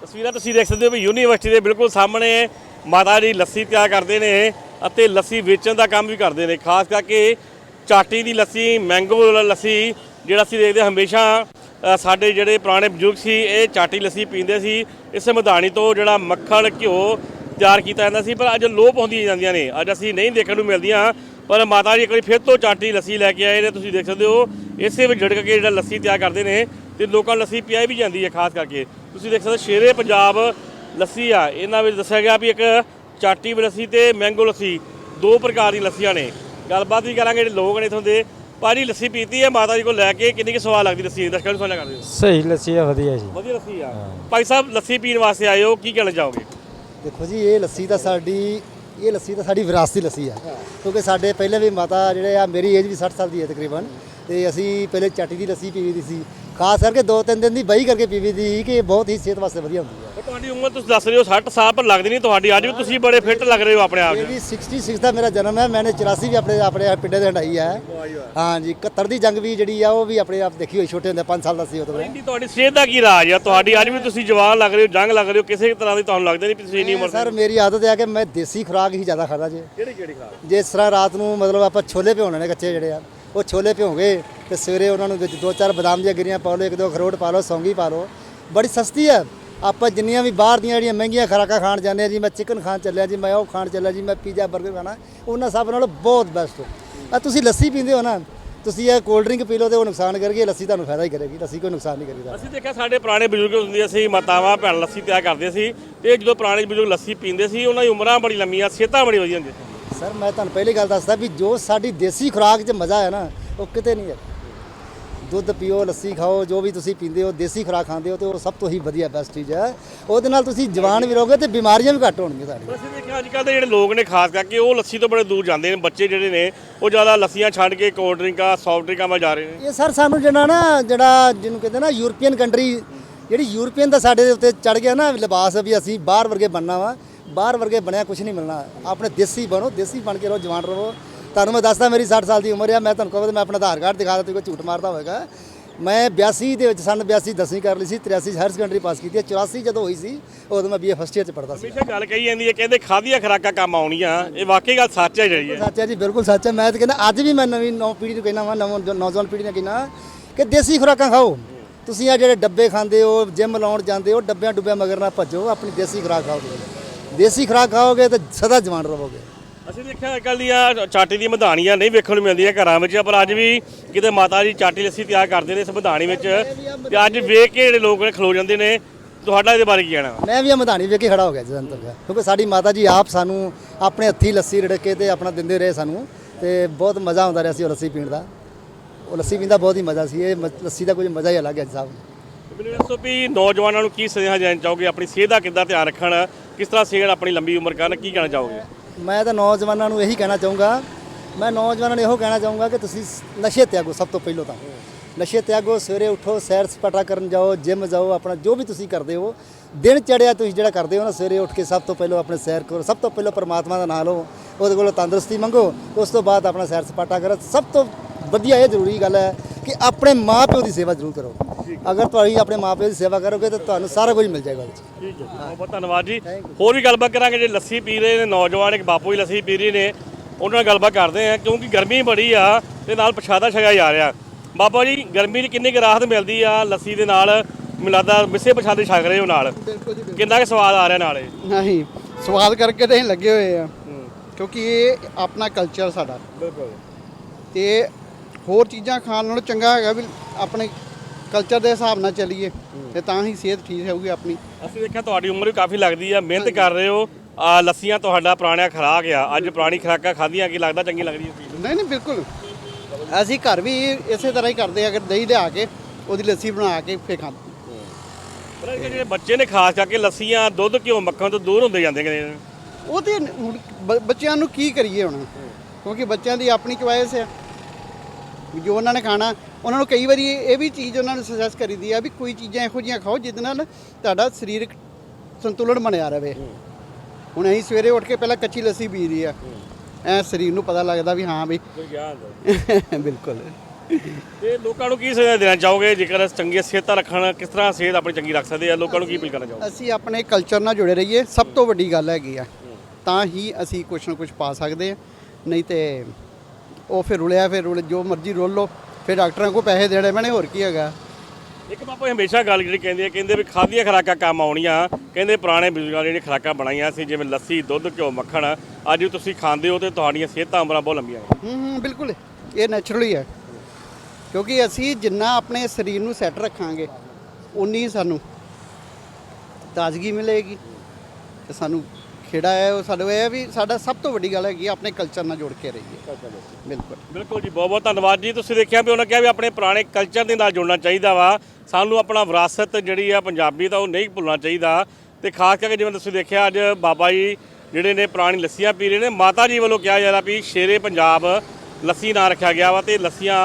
ਤਸਵੀਰਾਂ ਤੁਸੀਂ ਦੇਖ ਸਕਦੇ ਹੋ ਵੀ ਯੂਨੀਵਰਸਿਟੀ ਦੇ ਬਿਲਕੁਲ ਸਾਹਮਣੇ ਮਾਤਾ ਜੀ ਲੱਸੀ ਤਿਆਰ ਕਰਦੇ ਨੇ ਅਤੇ ਲੱਸੀ ਵੇਚਣ ਦਾ ਕੰਮ ਵੀ ਕਰਦੇ ਨੇ ਖਾਸ ਕਰਕੇ ਚਾਟੀ ਦੀ ਲੱਸੀ ਮੈਂਗੋ ਵਾਲਾ ਲੱਸੀ, ਜਿਹੜਾ ਅਸੀਂ ਦੇਖਦੇ ਹਾਂ ਹਮੇਸ਼ਾ ਸਾਡੇ ਜਿਹੜੇ ਪੁਰਾਣੇ ਬਜ਼ੁਰਗ ਸੀ, ਇਹ ਚਾਟੀ ਲੱਸੀ ਪੀਂਦੇ ਸੀ। ਇਸ ਮਧਾਣੀ ਤੋਂ ਜਿਹੜਾ ਮੱਖਣ, ਘਿਓ ਤਿਆਰ ਕੀਤਾ ਜਾਂਦਾ ਸੀ, ਪਰ ਅੱਜ ਲੋਪ ਹੁੰਦੀਆਂ ਜਾਂਦੀਆਂ ਨੇ। ਅੱਜ ਅਸੀਂ ਨਹੀਂ ਦੇਖਣ ਨੂੰ ਮਿਲਦੀਆਂ, ਪਰ ਮਾਤਾ ਜੀ ਇੱਕ ਵਾਰੀ ਫਿਰ ਤੋਂ ਚਾਟੀ ਲੱਸੀ ਲੈ ਕੇ ਆਏ ਨੇ, ਤੁਸੀਂ ਦੇਖ ਸਕਦੇ ਹੋ। ਇਸੇ ਵਿੱਚ ਜੜਕ ਕੇ ਜਿਹੜਾ ਲੱਸੀ ਤਿਆਰ ਕਰਦੇ ਨੇ, ਤੇ ਲੋਕਾਂ ਲੱਸੀ ਪਿਆਈ ਵੀ ਜਾਂਦੀ ਹੈ, ਖਾਸ ਕਰਕੇ। ਤੁਸੀਂ ਦੇਖ ਸਕਦੇ ਹੋ, ਸ਼ੇਰੇ ਪੰਜਾਬ ਲੱਸੀ ਆ। ਇਹਨਾਂ ਵਿੱਚ ਦੱਸਿਆ ਗਿਆ ਵੀ ਇੱਕ ਚਾਟੀ ਵਾਲੀ ਲੱਸੀ ਤੇ ਮੈਂਗੋ ਲੱਸੀ, ਦੋ ਪ੍ਰਕਾਰ ਦੀਆਂ ਲੱਸੀਆਂ ਨੇ। ਗੱਲਬਾਤ ਵੀ ਕਰਾਂਗੇ ਜਿਹੜੇ ਲੋਕ ਨੇ ਇਥੋਂ ਦੇ। ਭਾਜੀ ਲੱਸੀ ਪੀਤੀ ਹੈ ਮਾਤਾ ਜੀ ਕੋਲ ਲੈ ਕੇ ਕਿੰਨੀ ਕਿ ਸਵਾਦ ਲੱਗਦੀ ਲੱਸੀ? ਦਰਸ਼ਕਾਂ ਨੂੰ ਸਾਂਝਾ ਕਰਦੇ ਹੋ ਸਹੀ ਲੱਸੀ ਆ ਵਧੀਆ ਜੀ। ਵਧੀਆ ਲੱਸੀ ਆ। ਭਾਈ ਸਾਹਿਬ ਲੱਸੀ ਪੀਣ ਵਾਸਤੇ ਆਏ ਹੋ ਕੀ ਕਹਿਣਾ ਚਾਹੋਗੇ? ਦੇਖੋ ਜੀ ਇਹ ਲੱਸੀ ਤਾਂ ਸਾਡੀ ਇਹ ਲੱਸੀ ਤਾਂ ਸਾਡੀ ਵਿਰਾਸਤੀ ਲੱਸੀ ਆ। ਕਿਉਂਕਿ ਸਾਡੇ ਪਹਿਲੇ ਵੀ ਮਾਤਾ ਜਿਹੜੇ ਆ ਮੇਰੀ ਏਜ ਵੀ 60 ਸਾਲ ਦੀ ਹੈ ਤਕਰੀਬਨ। ਤੇ ਅਸੀਂ ਪਹਿਲੇ ਚਾਟੀ ਦੀ ਲੱਸੀ ਪੀਵੀ ਦੀ ਸੀ। ਖਾਸ ਕਰਕੇ ਦੋ ਤਿੰਨ ਦਿਨ ਦੀ ਬਈ ਕਰਕੇ ਪੀਵੀ ਦੀ ਕਿ ਇਹ ਬਹੁਤ ਹੀ ਸਿਹਤ ਵਾਸਤੇ ਵਧੀਆ ਹੁੰਦੀ ਹੈ। ਪਰ ਤੁਹਾਡੀ ਉਮਰ ਤੁਸੀਂ ਦੱਸ ਰਹੇ ਹੋ 60 ਸਾਲ ਪਰ ਲੱਗਦੀ ਨਹੀਂ ਤੁਹਾਡੀ। ਅੱਜ ਵੀ ਤੁਸੀਂ ਬੜੇ ਫਿੱਟ ਲੱਗ ਰਹੇ ਹੋ ਆਪਣੇ ਆਪ ਵੀ 66 ਦਾ ਮੇਰਾ ਜਨਮ ਹੈ ਮੈंने 84 ਵੀ ਆਪਣੇ ਆਪਣੇ ਪਿੰਡੇ ਦੇ ਹੰਡਾਈ ਹੈ। ਹਾਂਜੀ 71 ਦੀ ਜੰਗ ਵੀ ਜਿਹੜੀ ਆ ਉਹ ਵੀ ਆਪਣੇ ਆਪ ਦੇਖੀ ਹੋਈ ਛੋਟੇ ਹੁੰਦੇ 5 ਸਾਲ ਦਾ ਸੀ ਉਦੋਂ ਮੈਂ ਤੁਹਾਡੀ ਸਿਹਤ ਦਾ ਕੀ ਰਾਜ ਆ? ਤੁਹਾਡੀ ਅੱਜ ਵੀ ਤੁਸੀਂ ਜਵਾਨ ਲੱਗ ਰਹੇ ਹੋ ਜੰਗ ਲੱਗ ਰਹੇ ਹੋ ਕਿਸੇ ਤਰ੍ਹਾਂ ਦੀ ਤੁਹਾਨੂੰ ਲੱਗਦਾ ਨਹੀਂ ਤੁਸੀਂ ਇੰਨੀ ਉਮਰ ਸਰ ਮੇਰੀ ਆਦਤ ਹੈ ਕਿ ਮੈਂ ਦੇਸੀ ਖੁਰਾਕ ਹੀ ਜ਼ਿਆਦਾ ਖਾਦਾ ਜੇ। ਕਿਹੜੀ ਕਿਹੜੀ ਖਾ ਜਿਸ ਤਰ੍ਹਾਂ ਰਾਤ ਨੂੰ ਮਤਲਬ ਆਪਾਂ ਛੋਲੇ ਭਿਉਣੇ ਨੇ ਕੱਚੇ ਜਿਹੜੇ ਆ ਉਹ ਛੋਲੇ ਭਿਉਂਗੇ ਤੇ ਸਵੇਰੇ ਉਹਨਾਂ ਨੂੰ ਵਿੱਚ ਦੋ ਚਾਰ ਬਦਾਮ ਦੀਆਂ ਗਿਰੀਆਂ ਪਾ ਲਓ ਇੱਕ ਦੋ ਅਖਰੋਟ ਪਾ ਲਓ ਸੌਂਗੀ ਪਾ ਲਓ। ਬੜੀ ਸਸਤੀ ਹੈ। ਆਪਾਂ ਜਿੰਨੀਆਂ ਵੀ ਬਾਹਰ ਦੀਆਂ ਜਿਹੜੀਆਂ ਮਹਿੰਗੀਆਂ ਖੁਰਾਕਾਂ ਖਾਣ ਜਾਂਦੇ ਆ ਜੀ ਮੈਂ ਚਿਕਨ ਖਾਣ ਚੱਲਿਆ ਜੀ ਮੈਂ ਉਹ ਖਾਣ ਚੱਲਿਆ ਜੀ ਮੈਂ ਪੀਜ਼ਾ 버ਗਰ ਖਾਣਾ ਉਹਨਾਂ ਸਭ ਨਾਲੋਂ ਬਹੁਤ ਬੈਸਟ ਆ ਤੁਸੀਂ ਲੱਸੀ ਪੀਂਦੇ ਹੋ ਨਾ ਤੁਸੀਂ ਇਹ ਕੋਲਡ ਡਰਿੰਕ ਪੀ ਲਓ ਤੇ ਉਹ ਨੁਕਸਾਨ ਕਰੇਗੀ ਲੱਸੀ ਤੁਹਾਨੂੰ ਫਾਇਦਾ ਹੀ ਕਰੇਗੀ ਲੱਸੀ ਕੋਈ ਨੁਕਸਾਨ ਨਹੀਂ ਕਰੇਗੀ ਅਸੀਂ ਦੇਖਿਆ ਸਾਡੇ ਪੁਰਾਣੇ ਬਜ਼ੁਰਗ ਹੁੰਦੇ ਸੀ ਮਾਤਾਵਾਂ ਭੈਣ ਲੱਸੀ ਤਿਆਰ ਕਰਦੇ ਸੀ ਤੇ ਜਦੋਂ ਪੁਰਾਣੇ ਬਜ਼ੁਰਗ ਲੱਸੀ ਪੀਂਦੇ ਸੀ ਉਹਨਾਂ ਦੀ ਉਮਰਾਂ ਬੜੀ ਲੰਮੀਆਂ ਸਿਹਤਾਂ ਬੜੀ ਵਧੀਆ ਹੁੰਦੀਆਂ ਸਰ ਮੈਂ ਤੁਹਾਨੂੰ ਪਹਿਲੀ ਗੱਲ ਦੱਸਦਾ ਵੀ ਜੋ ਸਾਡੀ ਦੇਸੀ ਖੁਰਾਕ 'ਚ ਮਜ਼ਾ ਹੈ ਨਾ ਉਹ ਕਿਤੇ ਨਹੀਂ ਹੈ। ਦੁੱਧ ਪੀਓ ਲੱਸੀ ਖਾਓ ਜੋ ਵੀ ਤੁਸੀਂ ਪੀਂਦੇ ਹੋ ਦੇਸੀ ਖੁਰਾਕ ਖਾਂਦੇ ਹੋ ਤੇ ਉਹ ਸਭ ਤੋਂ ਹੀ ਵਧੀਆ ਬੈਸਟ ਚੀਜ਼ ਹੈ। ਉਹਦੇ ਨਾਲ ਤੁਸੀਂ ਜਵਾਨ ਵੀ ਰਹੋਗੇ ਤੇ ਬਿਮਾਰੀਆਂ ਵੀ ਘੱਟ ਹੋਣਗੀਆਂ ਤੁਹਾਡੀਆਂ ਅਸੀਂ ਦੇਖਿਆ ਅੱਜ ਕੱਲ੍ਹ ਦੇ ਜਿਹੜੇ ਲੋਕ ਨੇ ਖਾਸ ਕਰਕੇ ਉਹ ਲੱਸੀ ਤੋਂ ਬੜੇ ਦੂਰ ਜਾਂਦੇ ਨੇ ਬੱਚੇ ਜਿਹੜੇ ਨੇ ਉਹ ਜ਼ਿਆਦਾ ਲੱਸੀਆਂ ਛੱਡ ਕੇ ਕੋਲਡ ਡਰਿੰਕਾਂ ਸੌਫਟ ਡਰਿੰਕਾਂ ਵੱਲ ਜਾ ਰਹੇ ਨੇ। ਇਹ ਸਰ ਸਾਨੂੰ ਜਿਹੜਾ ਨਾ ਜਿਹੜਾ ਜਿਹਨੂੰ ਕਹਿੰਦੇ ਨਾ ਯੂਰਪੀਅਨ ਕੰਟਰੀ ਜਿਹੜੀ ਯੂਰਪੀਅਨ ਦਾ ਸਾਡੇ ਦੇ ਉੱਤੇ ਚੜ ਗਿਆ ਨਾ ਲਿਬਾਸ ਵੀ ਅਸੀਂ ਬਾਹਰ ਵਰਗੇ ਬਣਨਾ ਵਾ ਬਾਹਰ ਵਰਗੇ ਬਣਿਆ ਕੁਝ ਨਹੀਂ ਮਿਲਣਾ। ਆਪਣੇ ਦੇਸੀ ਬਣੋ ਦੇਸੀ ਬਣ ਕੇ ਰਹੋ ਜਵਾਨ ਰਹੋ। ਤੁਹਾਨੂੰ ਮੈਂ ਦੱਸਦਾ ਮੇਰੀ 60 ਸਾਲ ਦੀ ਉਮਰ ਆ ਮੈਂ ਤੁਹਾਨੂੰ ਕਹਾਂ ਮੈਂ ਆਪਣਾ ਆਧਾਰ ਕਾਰਡ ਦਿਖਾ ਦਿੱਤਾ ਕੋਈ ਝੂਠ ਮਾਰਦਾ ਹੋਵੇਗਾ। ਮੈਂ 82 ਦੇ ਵਿੱਚ ਸਨ 82 ਦਸਵੀਂ ਕਰ ਲਈ ਸੀ 83 ਹਾਇਰ ਸੈਕੰਡਰੀ ਪਾਸ ਕੀਤੀ ਹੈ 84 ਜਦੋਂ ਹੋਈ ਸੀ ਉਦੋਂ ਮੈਂ ਬੀਏ ਫਸਟ ਈਅਰ ਚ ਪੜਦਾ ਸੀ। ਹਮੇਸ਼ਾ ਗੱਲ ਕਹੀ ਜਾਂਦੀ ਹੈ ਕਹਿੰਦੇ ਖਾਦੀਆਂ ਖਰਾਕਾਂ ਕੰਮ ਆਉਣੀਆਂ ਇਹ ਵਾਕਈ ਗੱਲ ਸੱਚ ਹੈ ਜਿਹੜੀ ਹੈ। ਸੱਚ ਹੈ ਜੀ ਬਿਲਕੁਲ ਸੱਚ ਹੈ। ਮੈਂ ਤਾਂ ਕਹਿੰਦਾ ਅੱਜ ਵੀ ਮੈਂ ਨਵੀਂ ਨੌ ਪੀੜ੍ਹੀ ਨੂੰ ਕਹਿੰਦਾ ਵਾਂ ਨੌਜਵਾਨ ਪੀੜ੍ਹੀ ਨੂੰ ਕਹਿੰਦਾ ਕਿ ਦੇਸੀ ਖੁਰਾਕਾਂ ਖਾਓ। ਤੁਸੀਂ ਆ ਜਿਹੜੇ ਡੱਬੇ ਖਾਂਦੇ ਹੋ ਜਿਮ ਲਾਉਣ ਜਾਂਦੇ ਹੋ ਡੱਬਿਆਂ ਡੁੱਬਿਆਂ ਮਗਰ ਨਾ ਭੱਜੋ ਆਪਣੀ ਦੇਸੀ ਖੁਰਾਕ ਖਾਓ। ਦੇਸੀ ਖੁਰਾਕ ਖਾਓਗੇ ਤਾਂ ਸਦਾ ਜਵਾਨ ਰਹੋਗੇ। ਅਸੀਂ ਦੇਖਿਆ ਅੱਜ ਕੱਲ੍ਹ ਦੀਆਂ ਚਾਟੀ ਦੀਆਂ ਮਧਾਣੀਆਂ ਨਹੀਂ ਵੇਖਣ ਨੂੰ ਮਿਲਦੀਆਂ ਘਰਾਂ ਵਿੱਚ ਪਰ ਅੱਜ ਵੀ ਕਿਤੇ ਮਾਤਾ ਜੀ ਚਾਟੀ ਲੱਸੀ ਤਿਆਰ ਕਰਦੇ ਨੇ ਇਸ ਮਧਾਣੀ ਵਿੱਚ। ਤੇ ਅੱਜ ਵੇਖ ਕੇ ਜਿਹੜੇ ਲੋਕ ਨੇ ਖਲੋ ਜਾਂਦੇ ਨੇ ਤੁਹਾਡਾ ਇਹਦੇ ਬਾਰੇ ਕੀ ਕਹਿਣਾ? ਮੈਂ ਵੀ ਇਹ ਮਧਾਣੀ ਵੇਖ ਕੇ ਖੜਾ ਹੋ ਗਿਆ ਜਦੰਤਰ ਗਿਆ। ਕਿਉਂਕਿ ਸਾਡੀ ਮਾਤਾ ਜੀ ਆਪ ਸਾਨੂੰ ਆਪਣੇ ਹੱਥੀ ਲੱਸੀ ਰੜਕ ਕੇ ਤੇ ਆਪਣਾ ਦਿੰਦੇ ਰਹੇ ਸਾਨੂੰ ਤੇ ਬਹੁਤ ਮਜ਼ਾ ਆਉਂਦਾ ਰਿਹਾ ਸੀ ਉਹ ਲੱਸੀ ਪੀਣ ਦਾ। ਉਹ ਲੱਸੀ ਪੀਣ ਦਾ ਬਹੁਤ ਹੀ ਮਜ਼ਾ ਸੀ ਇਹ ਮ- ਲੱਸੀ ਦਾ ਕੁਝ ਮਜ਼ਾ ਹੀ ਅਲੱਗ ਹੈ ਜੀ ਸਾਹਿਬ ਮੈਨੂੰ ਦੱਸੋ ਵੀ ਨੌਜਵਾਨਾਂ ਨੂੰ ਕੀ ਸੁਨੇਹਾ ਦੇਣਾ ਚਾਹੋਗੇ ਆਪਣੀ ਸਿਹਤ ਦਾ ਕਿੱਦਾਂ ਧਿਆਨ ਰੱਖਣ ਕਿਸ ਤਰ੍ਹਾਂ ਸਿਹਤ ਆਪਣੀ ਲੰਬੀ ਉਮਰ ਕਰਨ ਕੀ ਕਹਿਣਾ ਚਾਹੋਗੇ? ਮੈਂ ਤਾਂ ਨੌਜਵਾਨਾਂ ਨੂੰ ਇਹੀ ਕਹਿਣਾ ਚਾਹੂੰਗਾ, ਮੈਂ ਨੌਜਵਾਨਾਂ ਨੂੰ ਇਹੋ ਕਹਿਣਾ ਚਾਹੂੰਗਾ ਕਿ ਤੁਸੀਂ ਨਸ਼ੇ ਤਿਆਗੋ ਸਭ ਤੋਂ ਪਹਿਲਾਂ ਤਾਂ। ਨਸ਼ੇ ਤਿਆਗੋ, ਸਵੇਰੇ ਉਠੋ, ਸੈਰ ਸਪਾਟਾ ਕਰਨ ਜਾਓ, ਜਿਮ ਜਾਓ, ਆਪਣਾ ਜੋ ਵੀ ਤੁਸੀਂ ਕਰਦੇ ਹੋ। ਦਿਨ ਚੜਿਆ ਤੁਸੀਂ ਜਿਹੜਾ ਕਰਦੇ ਹੋ ਨਾ, ਸਵੇਰੇ ਉੱਠ ਕੇ ਸਭ ਤੋਂ ਪਹਿਲਾਂ ਆਪਣੇ ਸੈਰ ਕਰੋ, ਸਭ ਤੋਂ ਪਹਿਲਾਂ ਪਰਮਾਤਮਾ ਦਾ ਨਾਮ ਲਓ, ਉਹਦੇ ਕੋਲੋਂ ਤੰਦਰੁਸਤੀ ਮੰਗੋ, ਉਸ ਤੋਂ ਬਾਅਦ ਆਪਣਾ ਸੈਰ ਸਪਾਟਾ ਕਰੋ। ਸਭ ਤੋਂ ਵਧੀਆ ਇਹ ਜ਼ਰੂਰੀ ਗੱਲ ਹੈ ਕਿ ਆਪਣੇ ਮਾਪਿਓ ਦੀ ਸੇਵਾ ਜ਼ਰੂਰ ਕਰੋ। ਅਗਰ ਤੁਸੀਂ ਆਪਣੇ ਮਾਪਿਓ ਦੀ ਸੇਵਾ ਕਰੋਗੇ ਤਾਂ ਤੁਹਾਨੂੰ ਸਾਰਾ ਕੁਝ ਮਿਲ ਜਾਏਗਾ ਠੀਕ ਹੈ। ਬਹੁਤ ਬਹੁਤ ਧੰਨਵਾਦ ਜੀ। ਹੋਰ ਵੀ ਗੱਲਬਾਤ ਕਰਾਂਗੇ ਜੇ ਲੱਸੀ ਪੀ ਰਹੇ ਨੇ ਨੌਜਵਾਨ ਇੱਕ ਬਾਪੂ ਜੀ ਲੱਸੀ ਪੀ ਰਹੇ ਨੇ ਉਹਨਾਂ ਨਾਲ ਗੱਲਬਾਤ ਕਰਦੇ ਆ ਕਿਉਂਕਿ ਗਰਮੀ ਬੜੀ ਆ ਤੇ ਨਾਲ ਪ੍ਰਸ਼ਾਦਾ ਛਕਿਆ ਜਾ ਰਿਹਾ। ਬਾਬਾ ਜੀ ਗਰਮੀ 'ਚ ਕਿੰਨੀ ਕੁ ਰਾਹਤ ਮਿਲਦੀ ਆ ਲੱਸੀ ਦੇ ਨਾਲ? ਮਿਲਾਦਾ ਮਿੱਸੇ ਪ੍ਰਸ਼ਾਦੇ ਛਕ ਰਹੇ ਹੋ ਨਾਲ। ਕਿੰਨਾ ਕੁ ਸਵਾਦ ਆ ਰਿਹਾ ਨਾਲੇ ਨਹੀਂ ਸਵਾਦ ਕਰਕੇ ਤਾਂ ਅਸੀਂ ਲੱਗੇ ਹੋਏ ਆ। ਕਿਉਂਕਿ ਇਹ ਆਪਣਾ ਕਲਚਰ ਸਾਡਾ। ਬਿਲਕੁਲ। ਤੇ ਹੋਰ ਚੀਜ਼ਾਂ ਖਾਣ ਨਾਲੋਂ ਚੰਗਾ ਹੈਗਾ ਵੀ ਆਪਣੇ ਕਲਚਰ ਦੇ ਹਿਸਾਬ ਨਾਲ ਚੱਲੀਏ ਤੇ ਤਾਂ ਹੀ ਸਿਹਤ ਠੀਕ ਹੋਊਗੀ ਆਪਣੀ। ਅਸੀਂ ਦੇਖਿਆ ਤੁਹਾਡੀ ਉਮਰ ਵੀ ਕਾਫੀ ਲੱਗਦੀ ਆ ਮਿਹਨਤ ਕਰ ਰਹੇ ਹੋ। ਆ ਲੱਸੀਆਂ ਤੁਹਾਡਾ ਪੁਰਾਣਾ ਖਰਾਕ ਆ ਅੱਜ ਪੁਰਾਣੀ ਖਰਾਕਾਂ ਖਾਧੀਆਂ ਕੀ ਲੱਗਦਾ ਚੰਗੀ ਲੱਗ ਰਹੀ ਹੈ ਨਹੀਂ ਨਹੀਂ ਬਿਲਕੁਲ। ਅਸੀਂ ਘਰ ਵੀ ਇਸੇ ਤਰ੍ਹਾਂ ਹੀ ਕਰਦੇ ਆ ਅਗਰ ਦਹੀਂ ਲਿਆ ਕੇ ਉਹਦੀ ਲੱਸੀ ਬਣਾ ਕੇ ਫੇਰ ਖਾਂਦੇ ਪਰ ਜਿਹੜੇ ਬੱਚੇ ਨੇ ਖਾਸ ਕਰਕੇ ਲੱਸੀਆਂ ਦੁੱਧ ਘਿਓ ਮੱਖਣ ਤੋਂ ਦੂਰ ਹੁੰਦੇ ਜਾਂਦੇ ਨੇ। ਉਹ ਤੇ ਹੁਣ ਬ- ਬੱਚਿਆਂ ਨੂੰ ਕੀ ਕਰੀਏ ਹੁਣ? ਕਿਉਂਕਿ ਬੱਚਿਆਂ ਦੀ ਆਪਣੀ ਚੁਆਇਸ ਹੈ ਜੋ ਉਹਨਾਂ ਨੇ ਖਾਣਾ ਉਹਨਾਂ ਨੂੰ ਕਈ ਵਾਰੀ ਇਹ ਵੀ ਚੀਜ਼ ਉਹਨਾਂ ਨੂੰ ਸੁਜੈਸਟ ਕਰੀਦੀ ਆ ਵੀ ਕੋਈ ਚੀਜ਼ਾਂ ਇਹੋ ਜਿਹੀਆਂ ਖਾਓ ਜਿਹਦੇ ਨਾਲ ਤੁਹਾਡਾ ਸਰੀਰਕ ਸੰਤੁਲਨ ਬਣਿਆ ਰਵੇ। ਹੁਣ ਅਸੀਂ ਸਵੇਰੇ ਉੱਠ ਕੇ ਪਹਿਲਾਂ ਕੱਚੀ ਲੱਸੀ ਪੀ ਰਹੀ ਆ। ਐ ਸਰੀਰ ਨੂੰ ਪਤਾ ਲੱਗਦਾ ਵੀ ਹਾਂ ਵੀ ਬਿਲਕੁਲ। ਤੇ ਲੋਕਾਂ ਨੂੰ ਕੀ ਸੁਝਾਅ ਦੇਣਾ ਚਾਹੋਗੇ? ਜੇਕਰ ਚੰਗੀ ਸਿਹਤ ਰੱਖਣ ਕਿਸ ਤਰ੍ਹਾਂ ਸਿਹਤ ਆਪਣੀ ਚੰਗੀ ਰੱਖ ਸਕਦੇ ਆ? ਲੋਕਾਂ ਨੂੰ ਕੀ ਅਪੀਲ ਕਰਨਾ ਚਾਹੋਗੇ? ਅਸੀਂ ਆਪਣੇ ਕਲਚਰ ਨਾਲ ਜੁੜੇ ਰਹੀਏ। ਸਭ ਤੋਂ ਵੱਡੀ ਗੱਲ ਹੈਗੀ ਆ। ਤਾਂ ਹੀ ਅਸੀਂ ਕੁਛ ਨਾ ਕੁਛ ਪਾ ਸਕਦੇ ਆ। ਨਹੀਂ ਤੇ ਉਹ ਫਿਰ ਰੁਲਿਆ ਫਿਰ ਰੁਲ ਜੋ ਮਰਜ਼ੀ ਰੋਲ ਲਓ। ਫਿਰ ਡਾਕਟਰਾਂ ਕੋਲ ਪੈਸੇ ਦੇਣੇ ਮੈਨੇ ਹੋਰ ਕੀ ਹੈਗਾ? ਇੱਕ ਬਾਪੂ ਹਮੇਸ਼ਾ ਗੱਲ ਜਿਹੜੀ ਕਹਿੰਦੇ ਆ ਕਹਿੰਦੇ ਵੀ ਖਾਦੀਆਂ ਖਰਾਕਾਂ ਕੰਮ ਆਉਣੀਆਂ। ਕਹਿੰਦੇ ਪੁਰਾਣੇ ਬਜ਼ੁਰਗਾਂ ਜਿਹੜੀਆਂ ਖਰਾਕਾਂ ਬਣਾਈਆਂ ਸੀ ਜਿਵੇਂ ਲੱਸੀ ਦੁੱਧ ਘਿਓ ਮੱਖਣ ਅੱਜ ਵੀ ਤੁਸੀਂ ਖਾਂਦੇ ਹੋ ਤੇ ਤੁਹਾਡੀਆਂ ਸਿਹਤਾਂ ਉਮਰਾਂ ਬਹੁਤ ਲੰਬੀਆਂ ਨੇ। ਹੂੰ ਹੂੰ ਬਿਲਕੁਲ। ਇਹ ਨੈਚੁਰਲੀ ਹੈ ਕਿਉਂਕਿ ਅਸੀਂ ਜਿੰਨਾ ਆਪਣੇ ਸਰੀਰ ਨੂੰ ਸੈੱਟ ਰੱਖਾਂਗੇ ਉਨੀ ਸਾਨੂੰ ਤਾਜ਼ਗੀ ਮਿਲੇਗੀ ਤੇ ਸਾਨੂੰ ਖੇੜਾ ਹੈ ਉਹ ਸਾਡੇ ਇਹ ਹੈ ਵੀ ਸਾਡਾ ਸਭ ਤੋਂ ਵੱਡੀ ਗੱਲ ਹੈਗੀ ਆ, ਆਪਣੇ ਕਲਚਰ ਨਾਲ ਜੋੜ ਕੇ ਰਹੀਏ। ਬਿਲਕੁਲ। ਬਿਲਕੁਲ ਜੀ ਬਹੁਤ ਬਹੁਤ ਧੰਨਵਾਦ ਜੀ। ਤੁਸੀਂ ਦੇਖਿਆ ਵੀ ਉਹਨਾਂ ਕਿਹਾ ਵੀ ਆਪਣੇ ਪੁਰਾਣੇ ਕਲਚਰ ਦੇ ਨਾਲ ਜੁੜਨਾ ਚਾਹੀਦਾ ਵਾ। ਸਾਨੂੰ ਆਪਣਾ ਵਿਰਾਸਤ ਜਿਹੜੀ ਆ ਪੰਜਾਬੀ ਦਾ ਉਹ ਨਹੀਂ ਭੁੱਲਣਾ ਚਾਹੀਦਾ। ਤੇ ਖਾਸ ਕਰਕੇ ਜਿਵੇਂ ਤੁਸੀਂ ਦੇਖਿਆ ਅੱਜ ਬਾਬਾ ਜੀ ਜਿਹੜੇ ਨੇ ਪੁਰਾਣੀ ਲੱਸੀਆਂ ਪੀ ਰਹੇ ਨੇ ਮਾਤਾ ਜੀ ਵੱਲੋਂ ਕਿਹਾ ਜਾ ਰਿਹਾ ਵੀ ਸ਼ੇਰੇ ਪੰਜਾਬ ਲੱਸੀ ਨਾਂ ਰੱਖਿਆ ਗਿਆ ਵਾ ਤੇ ਲੱਸੀਆਂ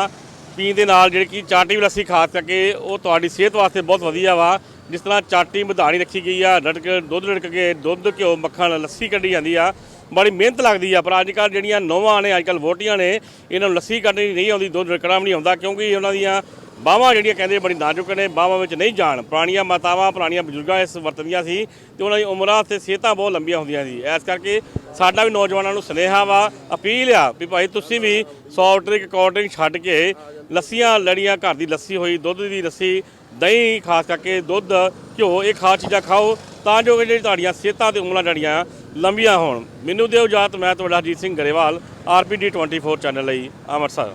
ਪੀਣ ਦੇ ਨਾਲ ਜਿਹੜੀ ਕਿ ਚਾਟੀ ਵੀ ਲੱਸੀ ਖਾ ਸਕੇ, ਉਹ ਤੁਹਾਡੀ ਸਿਹਤ ਵਾਸਤੇ ਬਹੁਤ ਵਧੀਆ ਵਾ। ਜਿਸ ਤਰ੍ਹਾਂ ਚਾਟੀ ਮਧਾਣੀ ਰੱਖੀ ਗਈ ਆ, ਰੜਕ, ਦੁੱਧ ਰੜਕ ਕੇ ਦੁੱਧ, ਘਿਓ, ਮੱਖਣ, ਲੱਸੀ ਕੱਢੀ ਜਾਂਦੀ ਆ। ਬੜੀ ਮਿਹਨਤ ਲੱਗਦੀ ਆ, ਪਰ ਅੱਜ ਕੱਲ੍ਹ ਜਿਹੜੀਆਂ ਨੌਵਾਂ ਨੇ ਅੱਜ ਕੱਲ੍ਹ ਵੋਟੀਆਂ ਨੇ, ਇਹਨਾਂ ਨੂੰ ਲੱਸੀ ਕੱਢਣੀ ਨਹੀਂ ਆਉਂਦੀ, ਦੁੱਧ ਰੜਕਣਾ ਵੀ ਨਹੀਂ ਆਉਂਦਾ, ਕਿਉਂਕਿ ਉਹਨਾਂ ਦੀਆਂ ਬਾਹਾਂ ਜਿਹੜੀਆਂ ਕਹਿੰਦੇ ਬੜੀ ਨਾਜ਼ੁਕ ਨੇ ਬਾਹਾਂ ਵਿੱਚ ਨਹੀਂ ਜਾਣ। ਪੁਰਾਣੀਆਂ ਮਾਤਾਵਾਂ, ਪੁਰਾਣੀਆਂ ਬਜ਼ੁਰਗਾਂ ਇਸ ਵਰਤਦੀਆਂ ਸੀ ਤੇ ਉਹਨਾਂ ਦੀ ਉਮਰਾਂ ਤੇ ਸਿਹਤਾਂ ਬਹੁਤ ਲੰਬੀਆਂ ਹੁੰਦੀਆਂ ਸੀ। ਇਸ ਕਰਕੇ ਸਾਡਾ ਵੀ ਨੌਜਵਾਨਾਂ ਨੂੰ ਸੁਨੇਹਾ ਵਾ, ਅਪੀਲ ਆ ਵੀ ਭਾਈ ਤੁਸੀਂ ਵੀ ਸੌਫਟ ਡਰਿੰਕ ਕੋਲਡ ਡਰਿੰਕ ਛੱਡ ਕੇ ਲੱਸੀਆਂ ਲੜੀਆਂ, ਘਰ ਦੀ ਲੱਸੀ ਹੋਈ, ਦੁੱਧ ਦੀ ਲੱਸੀ, ਦਹੀਂ ਖਾਸ ਕਰਕੇ ਦੁੱਧ, ਘਿਓ, ਇਹ ਖਾਸ ਚੀਜ਼ਾਂ ਖਾਓ ਤਾਂ ਜੋ ਕਿ ਜਿਹੜੀ ਤੁਹਾਡੀਆਂ ਸਿਹਤਾਂ ਤੇ ਉਮਰਾਂ ਜਿਹੜੀਆਂ ਲੰਬੀਆਂ ਹੋਣ। ਮੈਨੂੰ ਦਿਓ ਇਜਾਜ਼ਤ, ਮੈਂ ਤੁਹਾਡਾ ਹਰਜੀਤ ਸਿੰਘ ਗਰੇਵਾਲ, ਆਰਪੀਡੀ 24 ਚੈਨਲ ਲਈ ਅੰਮ੍ਰਿਤਸਰ।